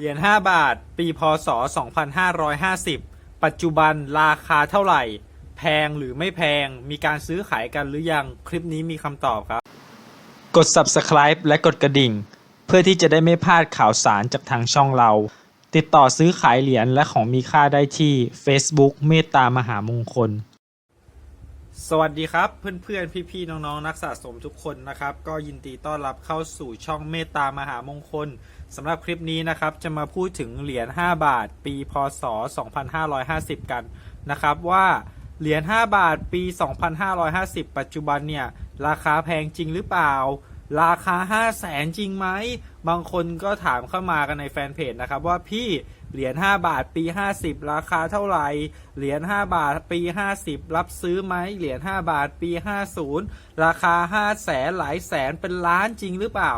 เหรียญ5บาท ปีพศ 2550 ปัจจุบันราคาเท่าไหร่ แพงหรือไม่แพง มีการซื้อขายกันหรือยัง คลิปนี้มีคำตอบครับ กด subscribe และกดกระดิ่ง เพื่อที่จะได้ไม่พลาดข่าวสารจากทางช่องเรา ติดต่อซื้อขายเหรียญและของมีค่าได้ที่ Facebook เมตตามหามงคล สวัสดีครับ เพื่อนๆ พี่ๆ น้องๆ นักสะสมทุกคนนะครับ ก็ยินดีต้อนรับเข้าสู่ช่องเมตตามหามงคล สำหรับคลิปนี้นะครับจะมาพูดถึงเหรียญ 5 บาท ปีพศ 2550 กันนะครับว่าเหรียญ 5 บาท ปี 2550 ปัจจุบันเนี่ยราคาแพงจริงหรือเปล่า ราคา 5 0 0แสนจริงไหม บางคนก็ถามเข้ามากันในแฟนเพจนะครับว่าพี่ เหรียญ5บาทปี 50 ราคาเท่าไหร่ เหรียญ5บาทปี 50 รับซื้อไหมเหรียญ5บาทปี 50 ราคา 5 0 0แสนหลายแสนเป็นล้านจริงหรือเปล่า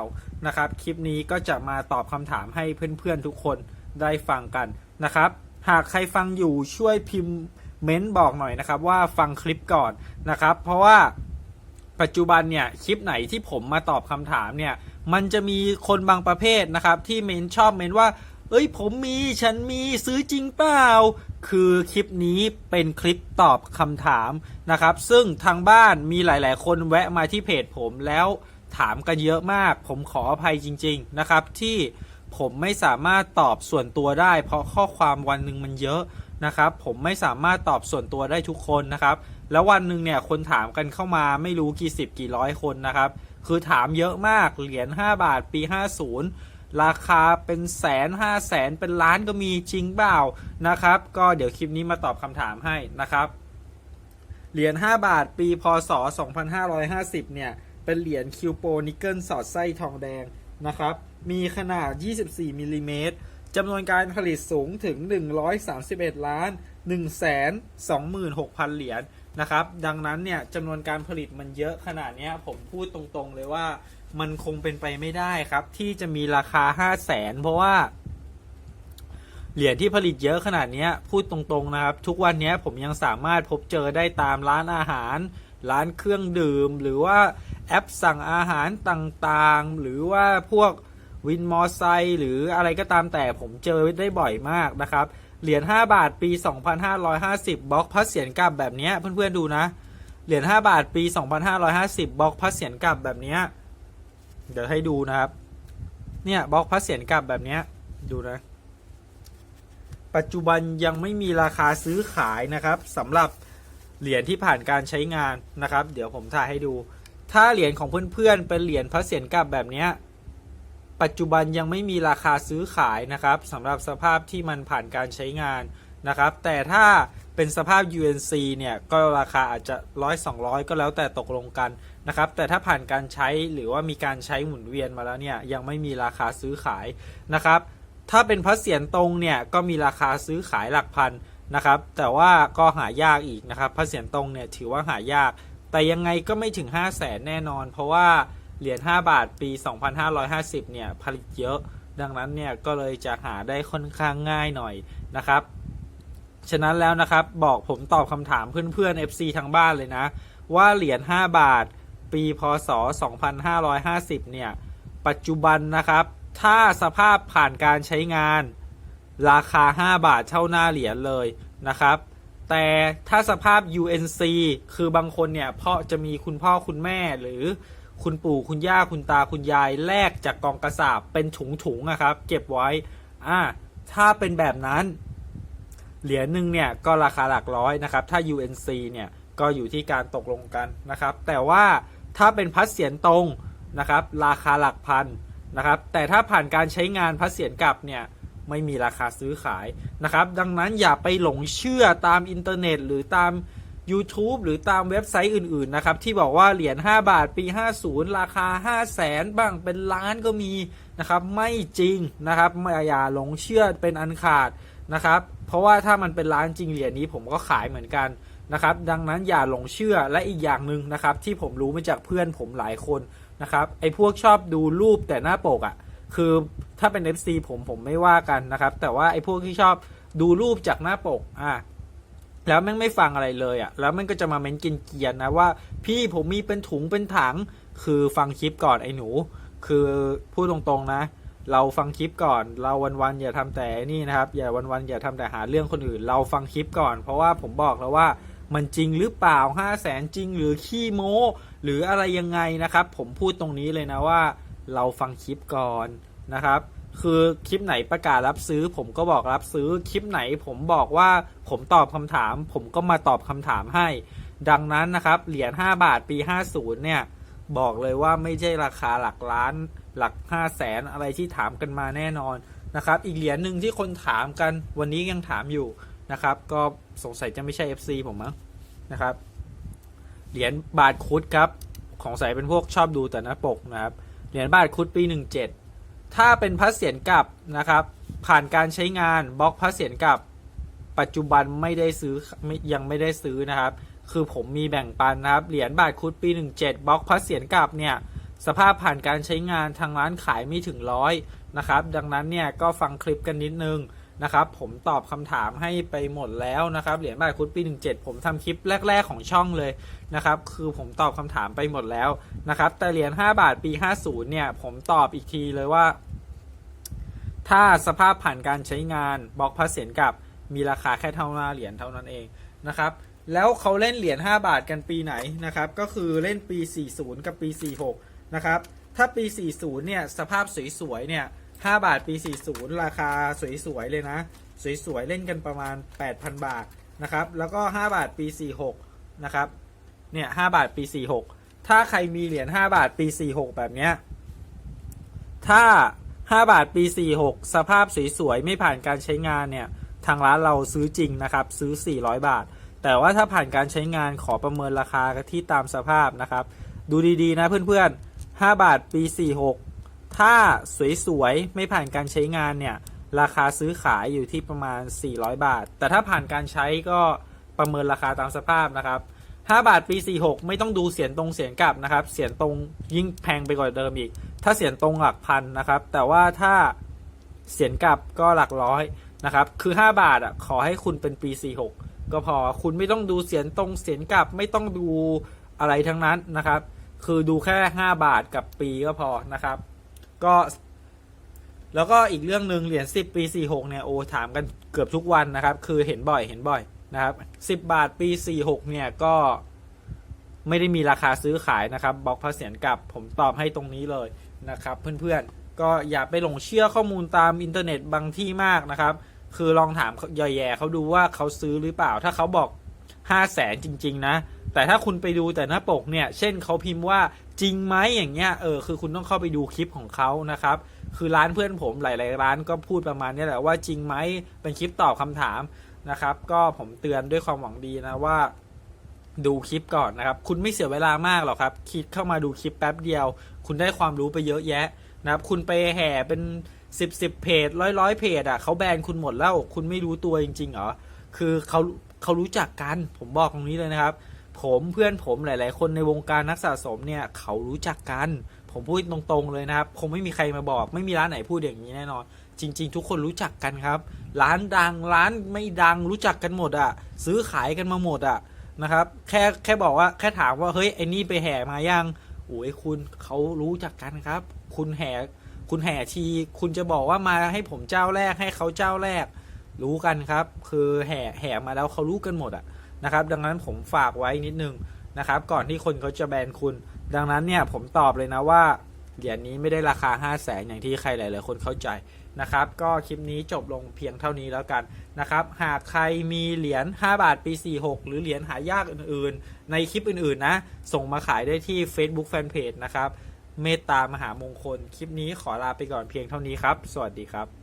นะครับ คลิปนี้ก็จะมาตอบคำถามให้เพื่อนๆทุกคนได้ฟังกันนะครับ หากใครฟังอยู่ช่วยพิมพ์เม้นต์บอกหน่อยนะครับว่าฟังคลิปก่อนนะครับ เพราะว่าปัจจุบันเนี่ยคลิปไหนที่ผมมาตอบคำถามเนี่ยมันจะมีคนบางประเภทนะครับที่เมนชอบเมนว่า เอ้ยผมมีฉันมีซื้อจริงเปล่า คือคลิปนี้เป็นคลิปตอบคำถามนะครับ ซึ่งทางบ้านมีหลาย ๆ คนแวะมาที่เพจผมแล้วถามกันเยอะมาก ผมขออภัยจริง ๆ นะครับ ที่ผมไม่สามารถตอบส่วนตัวได้ เพราะข้อความวันหนึ่งมันเยอะนะครับ ผมไม่สามารถตอบส่วนตัวได้ทุกคนนะครับ แล้ววันหนึ่งเนี่ยคนถามกันเข้ามาไม่รู้กี่สิบกี่ร้อยคนนะครับ คือถามเยอะมากเหรียญ5บาทปี 50 ราคาเป็นแสนห้าแสนเป็นล้านก็มีจริงเปล่านะครับ ก็เดี๋ยวคลิปนี้มาตอบคำถามให้นะครับ เหรียญ5บาทปีพศ 2550 เนี่ย เป็นเหรียญคิวโปนิกเกิลสอดไส้ทองแดงนะครับ มีขนาด 24มิลลิเมตรจำนวนการผลิตสูงถึง 131 ล้าน 126,000 เหรียญนะครับ ดังนั้นเนี่ยจำนวนการผลิตมันเยอะขนาดนี้ผมพูดตรงๆเลยว่ามันคงเป็นไปไม่ได้ครับ ที่จะมีราคา 5 0 0แสนเพราะว่า เหรียญที่ผลิตเยอะขนาดนี้พูดตรงๆนะครับ ทุกวันนี้ผมยังสามารถพบเจอได้ตามร้านอาหาร ร้านเครื่องดื่ม หรือว่าแอปสั่งอาหารต่างๆ หรือว่าพวกวินมอไซค์หรืออะไรก็ตามแต่ผมเจอได้บ่อยมากนะครับ เหรียญ5บาทปี 2550บล็อกพัสเสียนกลับแบบนี้เพื่อนๆดูนะ เหรียญ5บาทปี 2550บล็อกพัสเสียนกลับแบบนี้เดี๋ยวให้ดูนะครับ เนี่ยบล็อกพัสเสียนกลับแบบนี้ดูนะ ปัจจุบันยังไม่มีราคาซื้อขายนะครับสำหรับเหรียญที่ผ่านการใช้งานนะครับ เดี๋ยวผมถ่ายให้ดู ถ้าเหรียญของเพื่อนๆเป็นเหรียญพระเศียรกลับแบบนี้ ปัจจุบันยังไม่มีราคาซื้อขายนะครับสำหรับสภาพที่มันผ่านการใช้งานนะครับ แต่ถ้าเป็นสภาพ UNC เนี่ย ก็ราคาอาจจะร้อยสองร้อยก็แล้วแต่ตกลงกันนะครับ แต่ถ้าผ่านการใช้หรือว่ามีการใช้หมุนเวียนมาแล้วเนี่ย ยังไม่มีราคาซื้อขายนะครับ ถ้าเป็นพระเศียรตรงเนี่ย ก็มีราคาซื้อขายหลักพันนะครับ แต่ว่าก็หายากอีกนะครับพระเศียรตรงเนี่ยถือว่าหายาก แต่ยังไงก็ไม่ถึง 5 0 0แสนแน่นอน เพราะว่า เหรียญ5บาทปี 2550 เนี่ย ผลิตเยอะ ดังนั้นเนี่ยก็เลยจะหาได้ค่อนข้างง่ายหน่อยนะครับ ฉะนั้นแล้วนะครับบอกผมตอบคำถามเพื่อนๆ FC ทางบ้านเลยนะ ว่าเหรียญ5บาทปีพศ 2550 เนี่ย ปัจจุบันนะครับ ถ้าสภาพผ่านการใช้งาน ราคา 5 บาทเท่าหน้าเหรียญเลยนะครับ แต่ถ้าสภาพ UNC คือบางคนเนี่ยเพราะจะมีคุณพ่อคุณแม่หรือ คุณปู่คุณย่าคุณตาคุณยายแลกจากกองกระสาบเป็นถุงๆนะครับ เก็บไว้อ่าถ้าเป็นแบบนั้น เหรียญหนึ่งเนี่ยก็ราคาหลักร้อยนะครับ ถ้า UNC เนี่ยก็อยู่ที่การตกลงกันนะครับ แต่ว่าถ้าเป็นพัดเสียนตรงนะครับ ราคาหลักพันนะครับ แต่ถ้าผ่านการใช้งานพัดเสียนกลับเนี่ยไม่มีราคาซื้อขายนะครับ ดังนั้นอย่าไปหลงเชื่อตามอินเทอร์เน็ต หรือตาม YouTube หรือตามเว็บไซต์อื่นๆนะครับที่บอกว่าเหรียญ5บาทปี 50 ราคา 5 0 0แสนบ้างเป็นล้านก็มีนะครับไม่จริงนะครับไม่อย่าหลงเชื่อเป็นอันขาดนะครับเพราะว่าถ้ามันเป็นล้านจริงเหรียญนี้ผมก็ขายเหมือนกันนะครับดังนั้นอย่าหลงเชื่อและอีกอย่างหนึ่งนะครับที่ผมรู้มาจากเพื่อนผมหลายคนนะครับไอ้พวกชอบดูรูปแต่หน้าปกอะ่ะคือถ้าเป็น FC ผมผมไม่ว่ากันนะครับแต่ว่าไอ้พวกที่ชอบดูรูปจากหน้าปกอะ แล้วแม่งไม่ฟังอะไรเลยอะ่ะ แล้วมันก็จะมาเม้นกินเกียนนะว่า พี่ผมมีเป็นถุงเป็นถัง คือฟังคลิปก่อนไอ้หนู คือพูดตรงๆนะ เราฟังคลิปก่อน เราวันๆอย่าทำแต่นี่นะครับ อย่าวันๆอย่าทำแต่หาเรื่องคนอื่น เราฟังคลิปก่อน เพราะว่าผมบอกแล้วว่ามันจริงหรือเปล่า5 0 0แสนจริงหรือขี้โม้หรืออะไรยังไงนะครับ ผมพูดตรงนี้เลยนะว่า เราฟังคลิปก่อนนะครับ คือคลิปไหนประกาศรับซื้อ ผมก็บอกรับซื้อคลิปไหน ผมบอกว่าผมตอบคำถาม ผมก็มาตอบคำถามให้ ดังนั้นนะครับ เหรียญ5บาทปี 50 เนี่ย บอกเลยว่าไม่ใช่ราคาหลักล้าน หลัก 5 0 0แสนอะไรที่ถามกันมาแน่นอนนะครับ อีกเหรียญหนึ่งที่คนถามกันวันนี้ยังถามอยู่นะครับ ก็สงสัยจะไม่ใช่ FC ผมมั้งนะครับ เหรียญบาทคุดครับของใส่เป็นพวกชอบดูแต่หน้าปกนะครับ เหรียญบาทคุดปี 17 ถ้าเป็นพัสเสียนกลับนะครับ ผ่านการใช้งานบล็อกพัสเสียนกลับ ปัจจุบันไม่ได้ซื้อยังไม่ได้ซื้อนะครับ คือผมมีแบ่งปันนะครับ เหรียญบาทคุดปี 17บล็อกพัสเสียนกลับเนี่ยสภาพผ่านการใช้งานทางร้านขายไม่ถึงร้อยนะครับ ดังนั้นเนี่ยก็ฟังคลิปกันนิดนึง นะครับผมตอบคำถามให้ไปหมดแล้วนะครับเหรียญบาทคุดปี17 ผมทำคลิปแรก ๆ ของช่องเลยนะครับคือผมตอบคำถามไปหมดแล้วนะครับแต่เหรียญ5บาทปี 50 เนี่ยผมตอบอีกทีเลยว่า ถ้าสภาพผ่านการใช้งานบล็อกพัสเสียนกับมีราคาแค่เท่าหน้าเหรียญเท่านั้นเองนะครับแล้วเขาเล่นเหรียญ5บาทกันปีไหนนะครับก็คือเล่นปี 40 กับปี 46นะครับถ้าปี 40 เนี่ยสภาพสวยๆเนี่ย 5 บาทปี 40 ราคาสวยๆเลยนะ สวยๆเล่นกันประมาณ 8,000 บาทนะครับ แล้วก็ 5 บาทปี 46 นะครับ เนี่ย 5 บาทปี 46 ถ้าใครมีเหรียญ 5 บาทปี 46 แบบเนี้ย ถ้า 5 บาทปี 46 สภาพสวยๆ ไม่ผ่านการใช้งานเนี่ย ทางร้านเราซื้อจริงนะครับ ซื้อ 400 บาท แต่ว่าถ้าผ่านการใช้งานขอประเมินราคาที่ตามสภาพนะครับ ดูดีๆนะเพื่อนๆ 5 บาทปี 46 ถ้าสวยๆ ไม่ผ่านการใช้งานเนี่ย ราคาซื้อขายอยู่ที่ประมาณ 400 บาท แต่ถ้าผ่านการใช้ก็ประเมินราคาตามสภาพนะครับ 5 บาทปี 46 ไม่ต้องดูเสียนตรงเสียนกลับนะครับ เสียนตรงยิ่งแพงไปกว่าเดิมอีก ถ้าเสียนตรงหลักพันนะครับ แต่ว่าถ้าเสียนกลับก็หลักร้อยนะครับ คือ 5 บาทอะขอให้คุณเป็นปี 46 ก็พอ คุณไม่ต้องดูเสียนตรงเสียนกลับ ไม่ต้องดูอะไรทั้งนั้นนะครับ คือดูแค่ 5 บาทกับปีก็พอนะครับ ก็ แล้วก็อีกเรื่องหนึ่งเหรียญ10ปี46เนี่ยโอ้ถามกันเกือบทุกวันนะครับ คือเห็นบ่อยเห็นบ่อยนะครับ10บาทปี46เนี่ยก็ไม่ได้มีราคาซื้อขายนะครับบล็อกพระเสียรกลับผมตอบให้ตรงนี้เลยนะครับ เพื่อนๆ ก็อย่าไปหลงเชื่อข้อมูลตามอินเทอร์เน็ตบางที่มากนะครับ คือลองถามย่อยแย่เขาดูว่าเขาซื้อหรือเปล่า ถ้าเขาบอก5 0 0แสนจริง ๆ นะ แต่ถ้าคุณไปดูแต่หน้าปกเนี่ย เช่นเขาพิมพ์ว่าจริงไหมอย่างเงี้ย เออ คือคุณต้องเข้าไปดูคลิปของเขานะครับ คือร้านเพื่อนผมหลาย ๆ ร้านก็พูดประมาณนี้แหละว่าจริงไหม เป็นคลิปตอบคำถามนะครับ ก็ผมเตือนด้วยความหวังดีนะว่า ดูคลิปก่อนนะครับ คุณไม่เสียเวลามากหรอกครับ คลิกเข้ามาดูคลิปแป๊บเดียว คุณได้ความรู้ไปเยอะแยะนะครับ คุณไปแห่เป็นสิบสิบเพจร้อยร้อยเพจอะเขาแบนคุณหมดแล้ว คุณไม่รู้ตัวจริงๆเหรอ คือเขาเขารู้จักกัน ผมบอกตรงนี้เลยนะครับ ผมเพื่อนผมหลาย ๆ คนในวงการนักสะสมเนี่ยเขารู้จักกัน ผมพูดตรงๆเลยนะครับ คงไม่มีใครมาบอก ไม่มีร้านไหนพูดอย่างนี้แน่นอน จริง ๆ ทุกคนรู้จักกันครับ ร้านดังร้านไม่ดังรู้จักกันหมดอะ ซื้อขายกันมาหมดอะนะครับ แค่แค่บอกว่าแค่ถามว่าเฮ้ยไอ้นี่ไปแห่มายังโอ้ยคุณเขารู้จักกันครับ คุณแห่คุณแห่ที คุณจะบอกว่ามาให้ผมเจ้าแรกให้เขาเจ้าแรก รู้กันครับ คือแห่แห่มาแล้วเขารู้กันหมดอะ นะครับ ดังนั้นผมฝากไว้นิดนึงนะครับ ก่อนที่คนเขาจะแบนคุณ ดังนั้นเนี่ยผมตอบเลยนะว่าเหรียญนี้ไม่ได้ราคา 5 0 0แสนอย่างที่ใครหลาย ๆ คนเข้าใจนะครับ ก็คลิปนี้จบลงเพียงเท่านี้แล้วกันนะครับ หากใครมีเหรียญ 5 บาทปี 46 หรือเหรียญหายากอื่น ๆ ในคลิปอื่น ๆ นะ ส่งมาขายได้ที่ Facebook Fanpage นะครับ เมตตามหามงคล คลิปนี้ขอลาไปก่อนเพียงเท่านี้ครับ สวัสดีครับ